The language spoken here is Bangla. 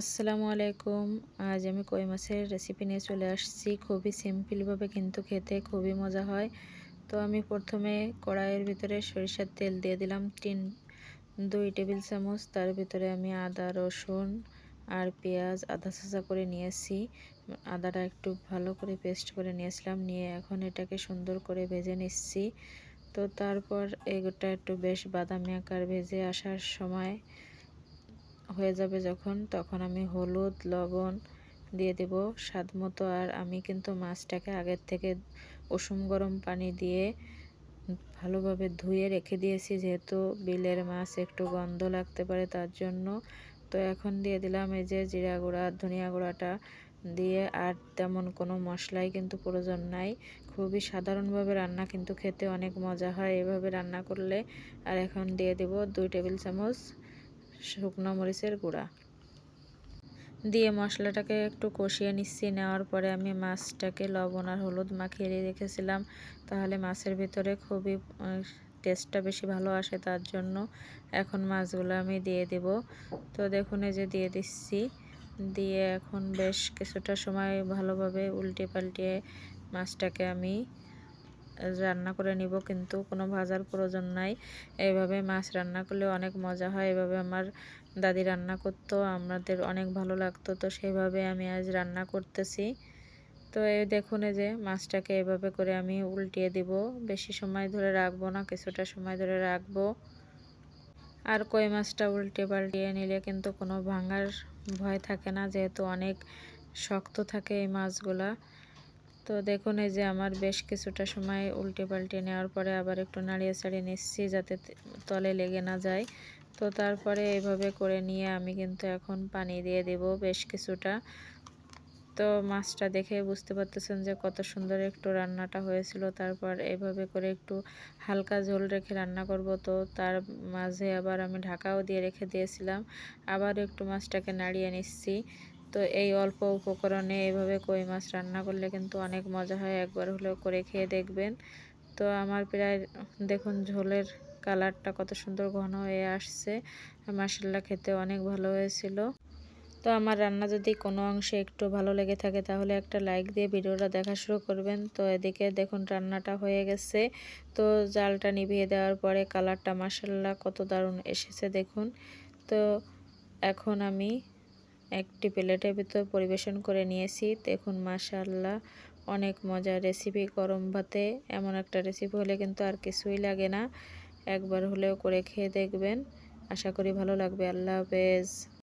আসসালামু আলাইকুম। আজ আমি কই মাছের রেসিপি নিয়ে চলে আসছি। খুবই সিম্পলভাবে কিন্তু খেতে খুবই মজা হয়। তো আমি প্রথমে কড়াইয়ের ভিতরে সরিষার তেল দিয়ে দিলাম তিন, দুই টেবিল চামচ। তার ভিতরে আমি আদা, রসুন আর পেঁয়াজ আদা সাজা করে নিয়েছি। আদাটা একটু ভালো করে পেস্ট করে নিয়েছিলাম। নিয়ে এখন এটাকে সুন্দর করে ভেজে নিচ্ছি। তো তারপর এগুটা একটু বেশ বাদামি আকার ভেজে আসার সময় হয়ে যাবে যখন, তখন আমি হলুদ, লবণ দিয়ে দেব স্বাদ মতো। আর আমি কিন্তু মাছটাকে আগের থেকে উষুম গরম পানি দিয়ে ভালোভাবে ধুয়ে রেখে দিয়েছি, যেহেতু বিলের মাছ একটু গন্ধ লাগতে পারে তার জন্য। তো এখন দিয়ে দিলাম এই যে জিরা গুঁড়া, ধনিয়া গুঁড়াটা দিয়ে। আর তেমন কোনো মশলাই কিন্তু প্রয়োজন নাই। খুবই সাধারণভাবে রান্না কিন্তু খেতে অনেক মজা হয় এভাবে রান্না করলে। আর এখন দিয়ে দেব দুই টেবিল চামচ শুকনো মরিচের গুঁড়া। দিয়ে মশলাটাকে একটু কষিয়ে নিচ্ছি। নেওয়ার পরে আমি মাছটাকে লবণ আর হলুদ মাখিয়ে রেখেছিলাম। তাহলে মাছের ভিতরে খুবই টেস্টটা বেশি ভালো আসে তার জন্য এখন মাছগুলো আমি দিয়ে দেব। তো দেখুন, এই যে দিয়ে দিচ্ছি। দিয়ে এখন বেশ কিছুটা সময় ভালোভাবে উল্টে পাল্টিয়ে মাছটাকে আমি রান্না করে নিব, কিন্তু কোনো ভাজার প্রয়োজন নাই। এইভাবে মাছ রান্না করলে অনেক মজা হয়। এভাবে আমার দাদি রান্না করতো, আমাদের অনেক ভালো লাগতো। তো সেইভাবে আমি আজ রান্না করতেছি। তো এই দেখুন, এই যে মাছটাকে এভাবে করে আমি উল্টিয়ে দিব। বেশি সময় ধরে রাখব না, কিছুটা সময় ধরে রাখব। আর কই মাছটা উল্টে পাল্টিয়ে নিলে কিন্তু কোনো ভাঙার ভয় থাকে না, যেহেতু অনেক শক্ত থাকে এই মাছগুলা। তো দেখুন, এই যে আমার বেশ কিছুটা সময় উল্টে পাল্টে নেওয়ার পরে আবার একটু নাড়িয়ে ছাড়িয়ে নিচ্ছি যাতে তলে লেগে না যায়। তো তারপরে এইভাবে করে নিয়ে আমি কিন্তু এখন পানি দিয়ে দেব বেশ কিছুটা। তো মাছটা দেখে বুঝতে পারতেছেন যে কত সুন্দর একটু রান্নাটা হয়েছিল। তারপর এভাবে করে একটু হালকা ঝোল রেখে রান্না করব। তো তার মাঝে আবার আমি ঢাকাও দিয়ে রেখে দিয়েছিলাম। আবার একটু মাছটাকে নাড়িয়ে নিচ্ছি। তো এই অল্প উপকরণে এইভাবে কই মাছ রান্না করলে কিন্তু অনেক মজা হয়। একবার হলেও করে খেয়ে দেখবেন। তো আমার প্রায়, দেখুন ঝোলের কালারটা কত সুন্দর ঘন হয়ে আসছে। মাসাল্লা খেতে অনেক ভালো হয়েছিল। তো আমার রান্না যদি কোনো অংশে একটু ভালো লেগে থাকে তাহলে একটা লাইক দিয়ে ভিডিওটা দেখা শুরু করবেন। তো এদিকে দেখুন রান্নাটা হয়ে গেছে। তো জালটা নিভিয়ে দেওয়ার পরে কালারটা মাসাল্লা কত দারুণ এসেছে দেখুন। তো এখন আমি একটি প্লেটের ভিতর পরিবেশন করে নিয়েছি। দেখুন মাশাল্লাহ অনেক মজার রেসিপি গরম ভাতে এমন একটা রেসিপি হলে কিন্তু আর কিছুই লাগে না। একবার হলেও করে খেয়ে দেখবেন। আশা করি ভালো লাগবে। আল্লাহ হাফেজ।